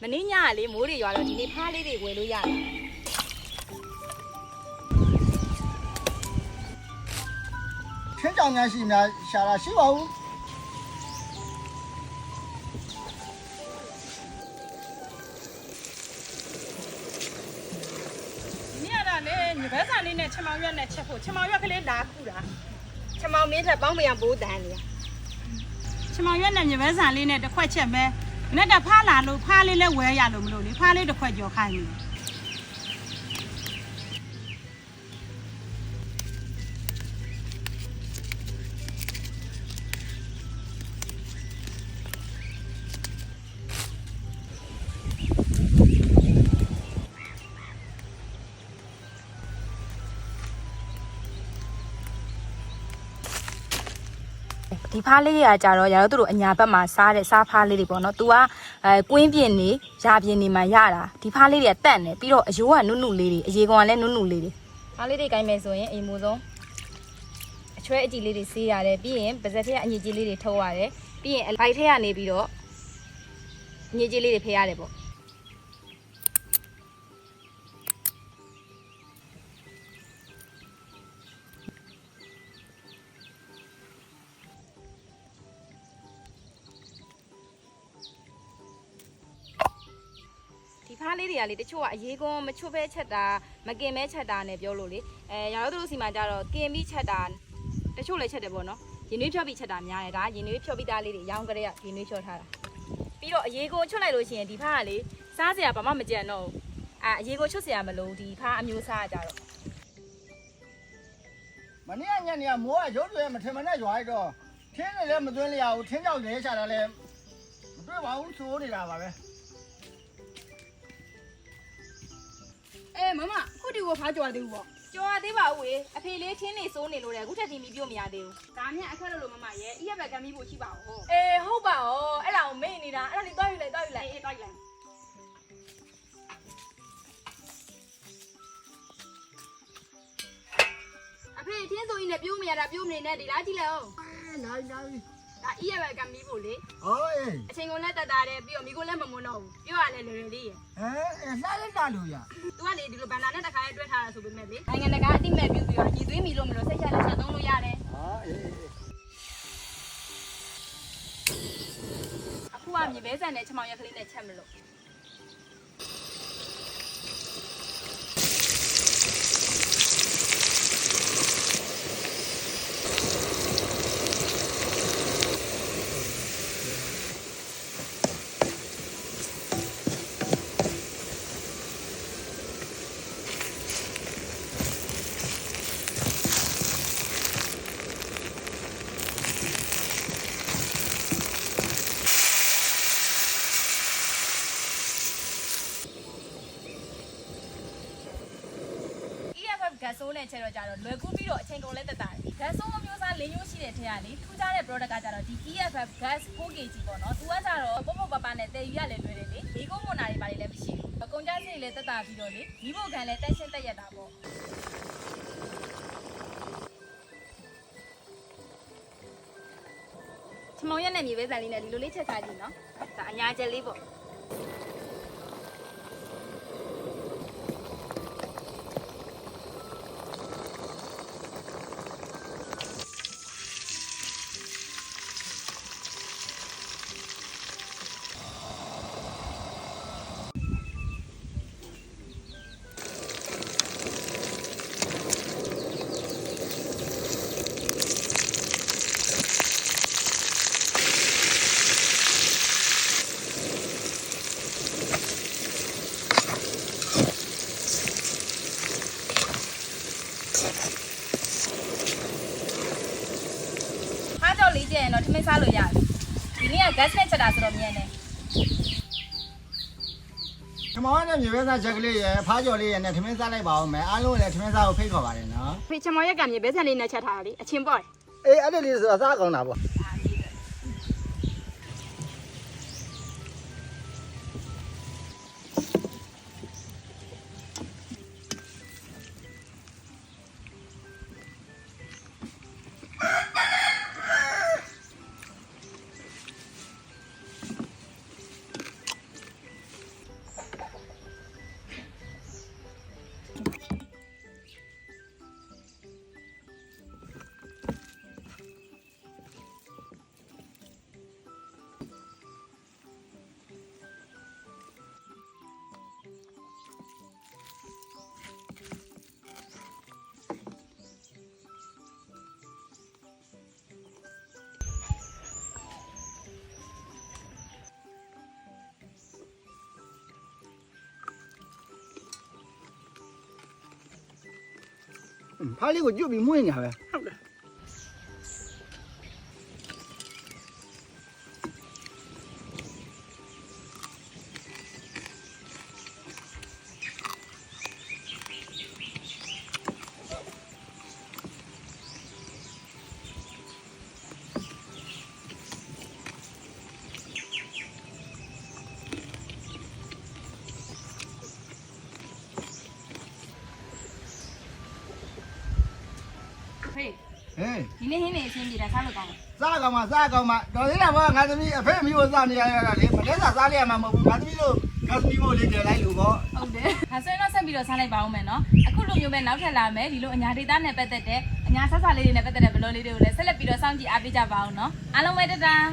မင်းညကလေမိုးတွေရွာတော့ဒီနေ့ဖားလေးတွေဝယ်လို့ရတယ်ထင်းကြောင်များရှိများရှာတာရှိပါဘူးဒီနေ့ကတော့လေညဘက်ဆန်လေးနဲ့ချမောင်ရွက်နဲ့ချက်ဖို့ချမောင်ရွက်ကလေးလာခုတာချမောင်မင်းထက်ပေါင်းမရဘိုးတန်းနေရချမောင်ရွက်နဲ့ညဘက်ဆန်လေးနဲ့တစ်ခွက်ချက်မယ် မနေ့ကဖားလာလို့ဖားလေးလဲဝဲရလို့မလို့လေဖားလေးတစ်ခွက်ကြော်ခိုင်းပြီ ဒီဖားလေးတွေကကြတော့ရတော့သူတို့အညာဘက်မှာစားတဲ့စားဖားလေးတွေပေါ့နော်။ तू ကအဲကွင်းပြင်းနေရာပြင်းနေမှာရတာဒီဖားလေးတွေကတန့်နေပြီးတော့အယိုးကနုနုလေးတွေအရေကောင်ကလည်းနုနုလေးတွေဖားလေးတွေကိုင်းမယ်ဆိုရင်အိမ်မိုးဆုံးအချွဲအကြည့်လေးတွေဆေးရတယ်ပြီးရင်ပါဇက်ထက်ကအညစ်အကြေးလေးတွေထုတ်ရတယ်ပြီးရင်ဘိုက်ထက်ကနေပြီးတော့အညစ်အကြေးလေးတွေဖယ်ရတယ်ပေါ့ ဖားလေးတွေကလေတချို့ကအရေးကွန်းမချွတ်ပဲချက်တာမกินပဲချက်တာနဲ့ပြောလို့လေအဲရာတို့တို့စီမှာကြတော့กินပြီးချက်တာတချို့လည်းချက်တယ်ပေါ့နော်ရင်နွေးဖြော့ပြီးချက်တာများတယ်ဒါကရင်နွေးဖြော့ပြီးသားလေးတွေရောင်းကြတဲ့ကရင်နွေးဖြော့ထားတာပြီးတော့အရေးကွန်းချွတ်လိုက်လို့ရှိရင်ဒီဖားကလေစားစရာဘာမှမကြံတော့ဘူးအာအရေးကွန်းချွတ်စရာမလိုဘူးဒီဖားအမျိုးစားကကြတော့ မနေ့ကညနေကမိုးကရုပ်တွေမထင်မနဲ့ရွာလိုက်တော့ထင်းတွေလည်းမသွင်းလျာဘူးထင်းကြောင်လည်းရှာတာလည်းမတွေ့ပါဘူးသိုးနေတာပါပဲ မမခုဒီကိုဖားကြွားသေးဘူးပေါ့ကြော်ရသေးပါဦးဝေအဖေလေးချင်းနေစိုးနေလို့တဲ့အခုထက်ဒီမီပြို့မရသေးဘူးဒါနဲ့အခက်လို့လို့မမရဲ့အရက်ပဲကမ်းပြီးဖို့ရှိပါဦးဟောအေးဟုတ်ပါရောအဲ့ဒါကိုမေ့နေတာအဲ့ဒါလေးတွားယူလိုက်တွားယူလိုက်အေးတိုက်လိုက်အဖေထင်းဆိုရင်လည်းပြိုးမရတာပြိုးမနေနဲ့ဒီလားကြည့်လိုက်အောင်လာလာ ဒါအရက်ပဲကမ်းပြီးဖို့လေဟောအေးအချိန်ကုန်လည်းတက်တာတယ်ပြီးတော့မိကိုလည်းမမွန်းတော့ဘူးပြောရလဲလွယ်လွယ်လေးရယ်ဟဲအဲလှလိုက်တာလို့ရသူကလေဒီလိုဘန်နာနဲ့တခါရဲတွဲထားတာဆိုပေမဲ့လေနိုင်ငံတကာအတိမဲ့ပြုပြီးတော့ညီသွေးမီလို့မလို့စိတ်ချလက်ချသုံးလို့ရတယ်ဟာအေးအခုကမြေပဲဆန်နဲ့ချမောင်ရက်ကလေးနဲ့ချက်မလို့ EFF ဂ တ်ဆိုးနဲ့ချက်တော့ကြတော့လွယ်ကူးပြီးတော့အချိန်ကုန်လဲတက်တာတယ်ဂတ်ဆိုးအမျိုးအစားလေးမျိုးရှိတဲ့ထဲကလေထူးခြားတဲ့ product ကကြတော့ဒီ EFF gas 4kg ပေါ့နော်သူကကြတော့ပုတ်ပုတ်ပပနဲ့တည်ယူရလဲလွယ်တယ်လေဒီကုန်းမွန်နာတွေပါလေလည်းမရှိဘူးအကုန်ကြစိတ်လည်းတက်တာပြီးတော့လေဒီဘုတ်ကန်လည်းတက်ရှင်းတက်ရတာပေါ့ချမောင်ရက်နဲ့မြေပဲဆန်လေးနဲ့ဒီလိုလေးချက်စားကြည့်နော်ဒါအညာချက်လေးပေါ့ အားကြောင့် လေးကျရင်တော့ထမင်းစားလို့ရတယ်ဒီနေ့က gas နဲ့ချက်တာဆိုတော့မြန်တယ်ထမောင်းနဲ့မြေပဲစားချက်ကလေးရယ်ဖားကြော်လေးရယ်နဲ့ထမင်းစားလိုက်ပါဦးမယ်အားလုံးလည်းထမင်းစားကိုဖိတ်ခေါ်ပါတယ်နော်ဖေချမောင်ရက်ကမြေပဲဆန်လေးနဲ့ချက်ထားတာလေအချင်းပေါ့အေးအဲ့ဒီလေးဆိုအစားကောင်းတာပေါ့ ဖားလေးကိုကျွတ် ဖေးဟေးဒီနေ့ဟင်းနေအချင်းပြေတာစားလို့ကောင်းတယ်စားကောင်မစားကောင်မတော်သေးတာဘောငါသမီးအဖေမျိုးစားနေရတာလေမလဲစားစားလိုက်ရမှာမဟုတ်ဘူးငါသမီးတို့ငါသမီးမို့လေးကြလိုက်လို့ပေါ့ဟုတ်တယ်ဒါဆိုရင်တော့ဆက်ပြီးတော့စားလိုက်ပါဦးမယ်နော်အခုလိုမျိုးပဲနောက်ထပ်လာမယ်ဒီလိုအညာဒေတာနဲ့ပတ်သက်တဲ့အညာဆက်စားလေးတွေနဲ့ပတ်သက်တဲ့ဘလောလေးတွေကိုလည်းဆက်လက်ပြီးတော့စောင့်ကြည့်အားပေးကြပါအောင်နော်အားလုံးပဲတတား